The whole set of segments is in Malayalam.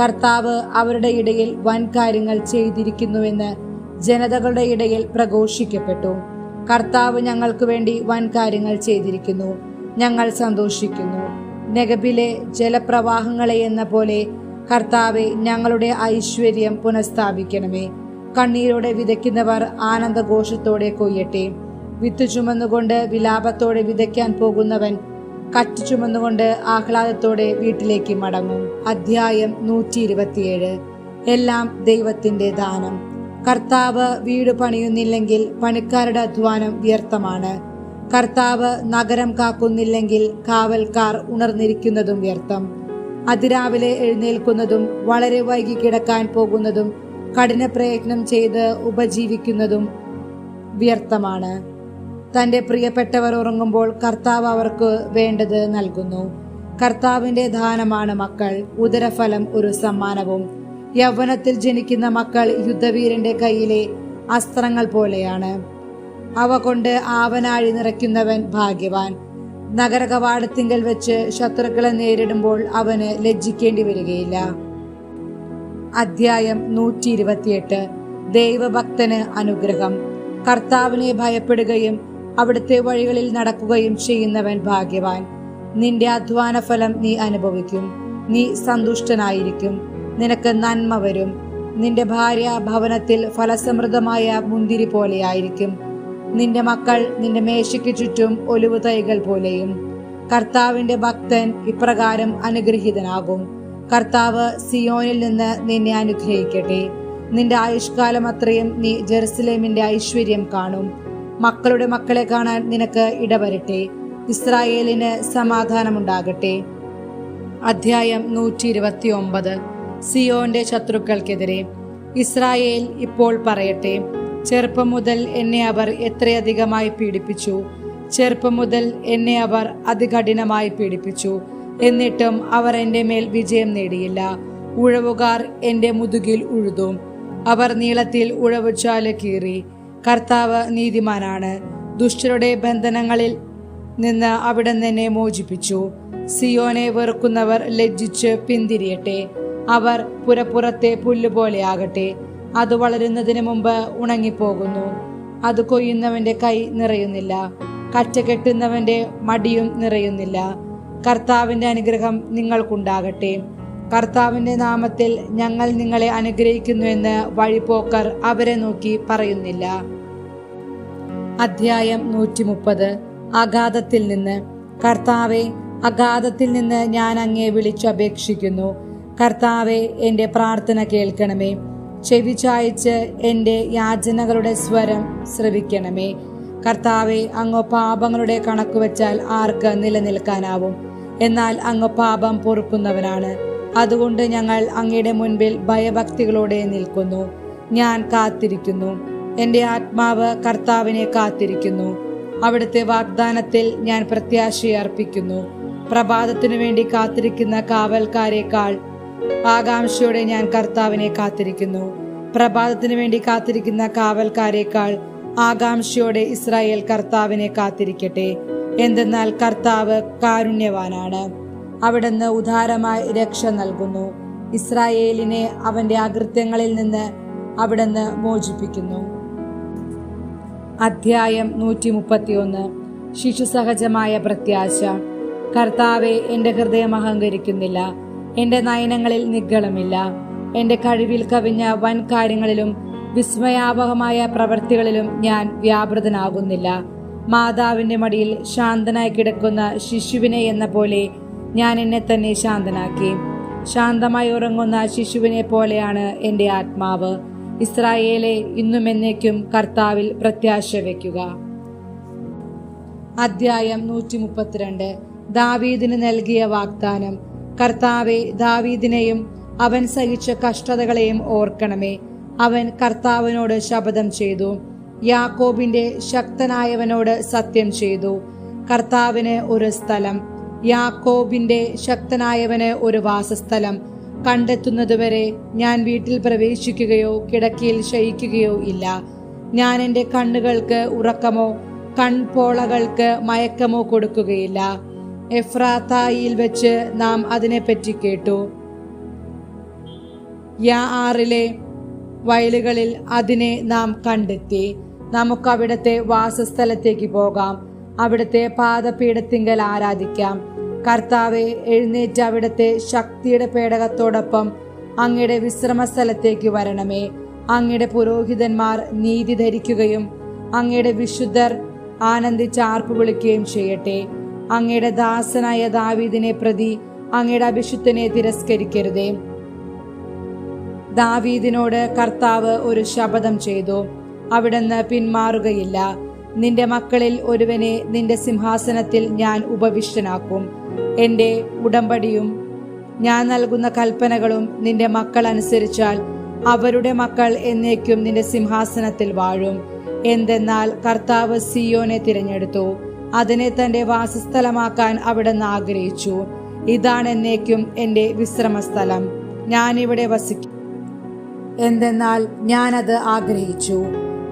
കർത്താവ് അവരുടെ ഇടയിൽ വൻ കാര്യങ്ങൾ ചെയ്തിരിക്കുന്നുവെന്ന് ജനതകളുടെ ഇടയിൽ പ്രഘോഷിക്കപ്പെട്ടു. കർത്താവ് ഞങ്ങൾക്ക് വേണ്ടി വൻ കാര്യങ്ങൾ ചെയ്തിരിക്കുന്നു. ഞങ്ങൾ സന്തോഷിക്കുന്നു. നെഗബിലെ ജലപ്രവാഹങ്ങളെ എന്ന പോലെ കർത്താവെ ഞങ്ങളുടെ ഐശ്വര്യം പുനഃസ്ഥാപിക്കണമേ. കണ്ണീരോടെ വിതയ്ക്കുന്നവർ ആനന്ദഘോഷത്തോടെ കൊയ്യട്ടെ. വിത്ത് ചുമന്നുകൊണ്ട് വിലാപത്തോടെ വിതയ്ക്കാൻ പോകുന്നവൻ കറ്റ് ചുമന്നുകൊണ്ട് ആഹ്ലാദത്തോടെ വീട്ടിലേക്ക് മടങ്ങും. അധ്യായം നൂറ്റി ഇരുപത്തിയേഴ് എല്ലാം ദൈവത്തിന്റെ ദാനം. കർത്താവ് വീട് പണിയുന്നില്ലെങ്കിൽ പണിക്കാരുടെ അധ്വാനം വ്യർത്ഥമാണ്. കർത്താവ് നഗരം കാക്കുന്നില്ലെങ്കിൽ കാവൽക്കാർ ഉണർന്നിരിക്കുന്നതും വ്യർത്ഥം. അതിരാവിലെ എഴുന്നേൽക്കുന്നതും വളരെ വൈകി കിടക്കാൻ പോകുന്നതും കഠിന പ്രയത്നം ചെയ്ത് ഉപജീവിക്കുന്നതും വ്യർത്ഥമാണ്. തന്റെ പ്രിയപ്പെട്ടവർ ഉറങ്ങുമ്പോൾ കർത്താവ് അവർക്ക് വേണ്ടത് നൽകുന്നു. കർത്താവിന്റെ ദാനമാണ് മക്കൾ. ഉദരഫലം ഒരു സമ്മാനവും. യൗവനത്തിൽ ജനിക്കുന്ന മക്കൾ യുദ്ധവീരന്റെ കയ്യിലെ അസ്ത്രങ്ങൾ പോലെയാണ്. അവ കൊണ്ട് ആവനാഴി നിറയ്ക്കുന്നവൻ ഭാഗ്യവാൻ. നഗരകവാടത്തിങ്കൽ വെച്ച് ശത്രുക്കളെ നേരിടുമ്പോൾ അവന് ലജ്ജിക്കേണ്ടി വരികയില്ല. അധ്യായം നൂറ്റി ഇരുപത്തിയെട്ട് ദൈവഭക്തന് അനുഗ്രഹം. കർത്താവിനെ ഭയപ്പെടുകയും അവിടുത്തെ വഴികളിൽ നടക്കുകയും ചെയ്യുന്നവൻ ഭാഗ്യവാൻ. നിന്റെ അധ്വാന ഫലം നീ അനുഭവിക്കും. നീ സന്തുഷ്ടനായിരിക്കും. നിനക്ക് നന്മ വരും. നിന്റെ ഭാര്യ ഭവനത്തിൽ ഫലസമൃദ്ധമായ മുന്തിരി പോലെയായിരിക്കും നിന്റെ മക്കൾ നിന്റെ മേശയ്ക്ക് ചുറ്റും ഒലിവു തൈകൾ പോലെയും. കർത്താവിന്റെ ഭക്തൻ ഇപ്രകാരം അനുഗ്രഹീതനാകും. കർത്താവ് സിയോനിൽ നിന്ന് നിന്നെ അനുഗ്രഹിക്കട്ടെ. നിന്റെ ആയുഷ്കാലം അത്രയും നീ ജെറുസലേമിന്റെ ഐശ്വര്യം കാണും. മക്കളുടെ മക്കളെ കാണാൻ നിനക്ക് ഇടവരട്ടെ. ഇസ്രായേലിന് സമാധാനമുണ്ടാകട്ടെ. അധ്യായം നൂറ്റി ഇരുപത്തി ഒമ്പത് സിയോന്റെ ശത്രുക്കൾക്കെതിരെ. ഇസ്രായേൽ ഇപ്പോൾ പറയട്ടെ ചെറുപ്പം മുതൽ എന്നെ അവർ എത്രയധികമായി പീഡിപ്പിച്ചു? ചെറുപ്പം മുതൽ എന്നെ അവർ അതികഠിനമായി പീഡിപ്പിച്ചു. എന്നിട്ടും അവർ എന്റെ മേൽ വിജയം നേടിയില്ല. ഉഴവുകാർ എന്റെ മുതുകിൽ ഉഴുതു. അവർ നീളത്തിൽ ഉഴവുചാൽ കീറി. കർത്താവ് നീതിമാനാണ്. ദുഷ്ടരുടെ ബന്ധനങ്ങളിൽ നിന്ന് അവിടെ നിന്നെ മോചിപ്പിച്ചു. സിയോനെ വെറുക്കുന്നവർ ലജ്ജിച്ച് പിന്തിരിയട്ടെ. അവർ പുരപ്പുറത്തെ പുല്ലുപോലെയാകട്ടെ അത് വളരുന്നതിന് മുമ്പ് ഉണങ്ങിപ്പോകുന്നു. അത് കൊയ്യുന്നവന്റെ കൈ നിറയുന്നില്ല. കറ്റ കെട്ടുന്നവന്റെ മടിയും നിറയുന്നില്ല. കർത്താവിന്റെ അനുഗ്രഹം നിങ്ങൾക്കുണ്ടാകട്ടെ. കർത്താവിന്റെ നാമത്തിൽ ഞങ്ങൾ നിങ്ങളെ അനുഗ്രഹിക്കുന്നുവെന്ന് വഴിപോക്കർ അവരെ നോക്കി പറയുന്നില്ല. അധ്യായം നൂറ്റി മുപ്പത് അഗാധത്തിൽ നിന്ന്. കർത്താവെ അഗാധത്തിൽ നിന്ന് ഞാൻ അങ്ങേ വിളിച്ചപേക്ഷിക്കുന്നു കർത്താവെ എന്റെ പ്രാർത്ഥന കേൾക്കണമേ. ചെവി ചായച്ച് എന്റെ യാചനകളുടെ സ്വരം ശ്രവിക്കണമേ. കർത്താവെ അങ്ങോ പാപങ്ങളുടെ കണക്ക് വെച്ചാൽ ആർക്ക് നിലനിൽക്കാനാവും? എന്നാൽ അങ്ങ് പാപം പൊറുക്കുന്നവനാണ്. അതുകൊണ്ട് ഞങ്ങൾ അങ്ങയുടെ മുൻപിൽ ഭയഭക്തികളോടെ നിൽക്കുന്നു. ഞാൻ കാത്തിരിക്കുന്നു. എന്റെ ആത്മാവ് കർത്താവിനെ കാത്തിരിക്കുന്നു. അവിടുത്തെ വാഗ്ദാനത്തിൽ ഞാൻ പ്രത്യാശയർപ്പിക്കുന്നു പ്രഭാതത്തിനു വേണ്ടി കാത്തിരിക്കുന്ന കാവൽക്കാരേക്കാൾ ആകാംക്ഷയോടെ ഞാൻ കർത്താവിനെ കാത്തിരിക്കുന്നു. പ്രഭാതത്തിനു വേണ്ടി കാത്തിരിക്കുന്ന കാവൽക്കാരേക്കാൾ ആകാംക്ഷയോടെ ഇസ്രായേൽ കർത്താവിനെ കാത്തിരിക്കട്ടെ. എന്തെന്നാൽ കർത്താവ് കാരുണ്യവാനാണ്. അവിടുന്ന് ഉദാരമായി രക്ഷ നൽകുന്നു. ഇസ്രായേലിനെ അവന്റെ അകൃത്യങ്ങളിൽ നിന്ന് അവിടുന്ന് മോചിപ്പിക്കുന്നു. അധ്യായം നൂറ്റി മുപ്പത്തിയൊന്ന് ശിശുസഹജമായ പ്രത്യാശ. കർത്താവെ എന്റെ ഹൃദയം അഹങ്കരിക്കുന്നില്ല. എന്റെ നയനങ്ങളിൽ നിഗളമില്ല. എന്റെ കഴിവിൽ കവിഞ്ഞ വൻ കാര്യങ്ങളിലും വിസ്മയാവഹമായ പ്രവൃത്തികളിലും ഞാൻ വ്യാപൃതനാകുന്നില്ല. മാതാവിന്റെ മടിയിൽ ശാന്തനായി കിടക്കുന്ന ശിശുവിനെ എന്ന പോലെ ഞാൻ എന്നെ തന്നെ ശാന്തനാക്കി. ശാന്തമായി ഉറങ്ങുന്ന ശിശുവിനെ പോലെയാണ് എന്റെ ആത്മാവ്. ഇസ്രായേലെ ഇന്നും എന്നേക്കും കർത്താവിൽ പ്രത്യാശ വയ്ക്കുക. അധ്യായം നൂറ്റി മുപ്പത്തിരണ്ട് ദാവീദിന് നൽകിയ വാഗ്ദാനം. കർത്താവെ ദാവീദിനെയും അവൻ സഹിച്ച കഷ്ടതകളെയും ഓർക്കണമേ. അവൻ കർത്താവിനോട് ശപഥം ചെയ്തു. യാക്കോബിന്റെ ശക്തനായവനോട് സത്യം ചെയ്തു. കർത്താവിന് ഒരു സ്ഥലം. യാക്കോബിന്റെ ശക്തനായവന് ഒരു വാസസ്ഥലം. കണ്ടെത്തുന്നതുവരെ ഞാൻ വീട്ടിൽ പ്രവേശിക്കുകയോ കിടക്കയിൽ ശയിക്കുകയോ ഇല്ല. ഞാൻ എന്റെ കണ്ണുകൾക്ക് ഉറക്കമോ കൺപോളകൾക്ക് മയക്കമോ കൊടുക്കുകയില്ല. എഫ്രാത്തായിൽ വെച്ച് നാം അതിനെപ്പറ്റി കേട്ടു. യാ ആറിലെ വയലുകളിൽ അതിനെ നാം കണ്ടെത്തി. നമുക്ക് അവിടുത്തെ വാസസ്ഥലത്തേക്ക് പോകാം. അവിടുത്തെ പാദപീഠത്തിങ്കൽ ആരാധിക്കാം. കർത്താവെ എഴുന്നേറ്റ് അവിടുത്തെ ശക്തിയുടെ പേടകത്തോടൊപ്പം അങ്ങയുടെ വിശ്രമസ്ഥലത്തേക്ക് വരണമേ. അങ്ങയുടെ പുരോഹിതന്മാർ നീതി ധരിക്കുകയും അങ്ങയുടെ വിശുദ്ധർ ആനന്ദിച്ച് ആർപ്പ് വിളിക്കുകയും ചെയ്യട്ടെ. അങ്ങയുടെ ദാസനായ ദാവീദിനെ പ്രതി അങ്ങയുടെ അഭിഷുദ്ധനെ തിരസ്കരിക്കരുതേ. ദാവീദിനോട് കർത്താവ് ഒരു ശപഥം ചെയ്തു. അവിടുന്ന് പിന്മാറുകയില്ല. നിന്റെ മക്കളിൽ ഒരുവനെ നിന്റെ സിംഹാസനത്തിൽ ഞാൻ ഉപവിഷ്ടനാക്കും. എന്റെ ഉടമ്പടിയും ഞാൻ നൽകുന്ന കൽപ്പനകളും നിന്റെ മക്കൾ അനുസരിച്ചാൽ അവരുടെ മക്കൾ എന്നേക്കും നിന്റെ സിംഹാസനത്തിൽ വാഴും. എന്തെന്നാൽ കർത്താവ് സിയോനെ തിരഞ്ഞെടുത്തു. അതിനെ തന്റെ വാസസ്ഥലമാക്കാൻ അവിടുന്ന് ആഗ്രഹിച്ചു. ഇതാണ് എന്നേക്കും എന്റെ വിശ്രമസ്ഥലം. ഞാനിവിടെ വസിക്കും. എന്തെന്നാൽ ഞാനത് ആഗ്രഹിച്ചു.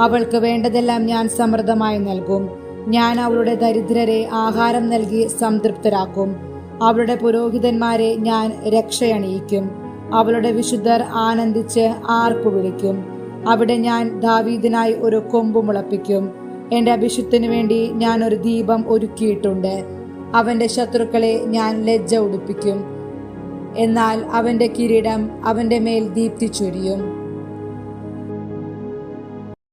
അവൾക്ക് വേണ്ടതെല്ലാം ഞാൻ സമൃദ്ധമായി നൽകും. ഞാൻ അവളുടെ ദരിദ്രരെ ആഹാരം നൽകി സംതൃപ്തരാക്കും. അവളുടെ പുരോഹിതന്മാരെ ഞാൻ രക്ഷയണിയിക്കും. അവളുടെ വിശുദ്ധർ ആനന്ദിച്ച് ആർപ്പു വിളിക്കും. അവിടെ ഞാൻ ദാവീദിനായി ഒരു കൊമ്പ് മുളപ്പിക്കും. എന്റെ അഭിഷുദ്ധിനു വേണ്ടി ഞാൻ ഒരു ദീപം ഒരുക്കിയിട്ടുണ്ട്. അവന്റെ ശത്രുക്കളെ ഞാൻ ലജ്ജ ഉടുപ്പിക്കും. എന്നാൽ അവന്റെ കിരീടം അവന്റെ മേൽ ദീപ്തി ചൊരിയും.